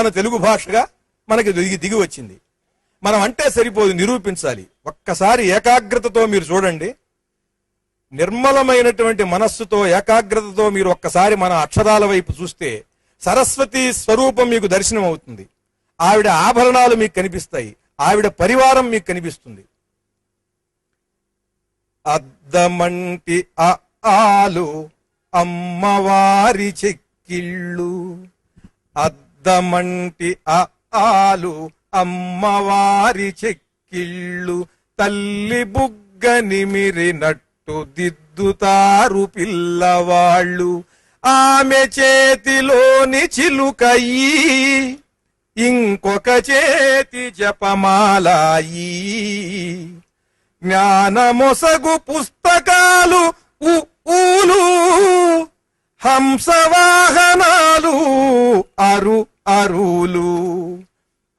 మన తెలుగు భాషగా మనకి దిగి దిగి వచ్చింది. మనం అంటే సరిపోదు నిరూపించాలి. ఒక్కసారి ఏకాగ్రతతో మీరు చూడండి. నిర్మలమైనటువంటి మనస్సుతో ఏకాగ్రతతో మీరు ఒక్కసారి మన అక్షరాల వైపు చూస్తే సరస్వతి స్వరూపం మీకు దర్శనం అవుతుంది. ఆవిడ ఆభరణాలు మీకు కనిపిస్తాయి. ఆవిడ పరివారం మీకు కనిపిస్తుంది. అద్దమంటి ఆలు అమ్మవారి చెక్కిళ్ళు అద్దమంటి ఆలు అమ్మవారి చెక్కిళ్ళు తల్లి బుగ్గ నిమిరినట్టు దిద్దుతారు పిల్లవాళ్ళు. ఆమె చేతిలోని చిలుకయ్యి ఇంకొక చేతి జపమాలాయి. జ్ఞానమొసగు పుస్తకాలు ఉ ఊలు హంసవాహనాలు అరు అరులు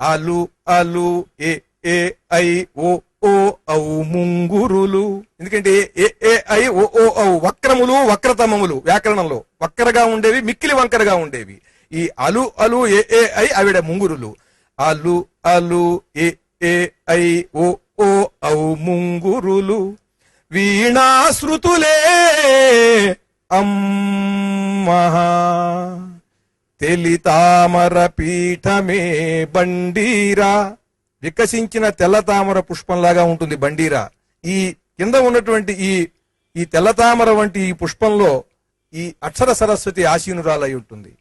అలు అలు ఏ ఏ ఐ ఓ ఓ ఔ ముంగురులు. ఎందుకంటే ఏ ఏ ఐ ఓ ఓ ఔ వక్రములు వక్రతమములు వ్యాకరణంలో. వక్రగా ఉండేవి మిక్కిలి వంకరగా ఉండేవి. ఈ అలు అలు ఏ ఏ ఐ ఆవిడ ముంగురులు. అలు అలు ఏ ఏ ఐ ఓ ఓ ఔ ముంగురులు. వీణాశ్రుతులే అమ్మహా. తెలితామర పీఠమే బండీరా. వికసించిన తెల్లతామర పుష్పంలాగా ఉంటుంది బండీరా. ఈ కింద ఉన్నటువంటి ఈ ఈ తెల్లతామర వంటి ఈ పుష్పంలో ఈ అక్షర సరస్వతి ఆశీనురాలై ఉంటుంది.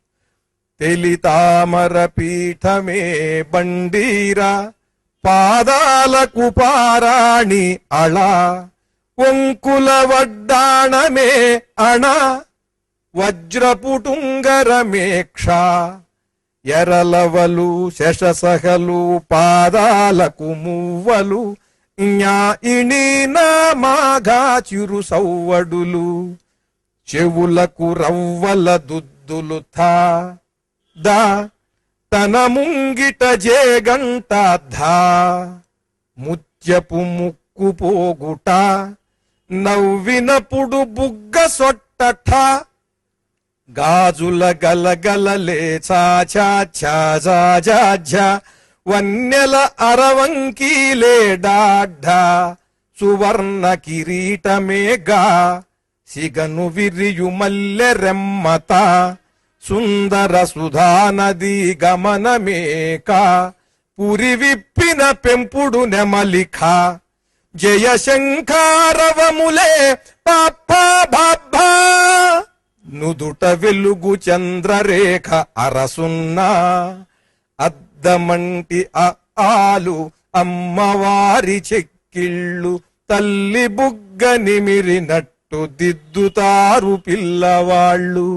తెలితామర పీఠమే బండీరా. పాదాలకు పారాణి అళ. ఒంకుల వడ్డాణమే అణ. వజ్రపుటుంగరమేక్ష ఎరలవలు శశసహలు పాదాలకు మువ్వలు జ్ఞాయిణి నామాగా చిరు సవ్వడులు చెవులకు రవ్వల దుద్దులు థా. దా తన ముంగిట జేగంట ధా. ముత్యపు ముక్కు పోగుట నవ్వినప్పుడు బుగ్గ సొట్టఠ గాజుల గలగలలే చాచా ఛాజాజాజ వన్నెల అరవంకీలే డాఢా సువర్ణ కిరీటమేగా. సిగను విరియు మల్లె రెమ్మత. సుందర సుధానది గమనమేక. పురి విప్పిన పెంపుడు నెమలిఖ. జయ శంఖారవములే పాప్పా నుదుట వెలుగు చంద్రరేఖ అరసున్నా అద్దమంటి ఆలు అమ్మవారి చెక్కిళ్ళు తల్లి బుగ్గ నిమిరినట్టు దిద్దుతారు పిల్లవాళ్ళు.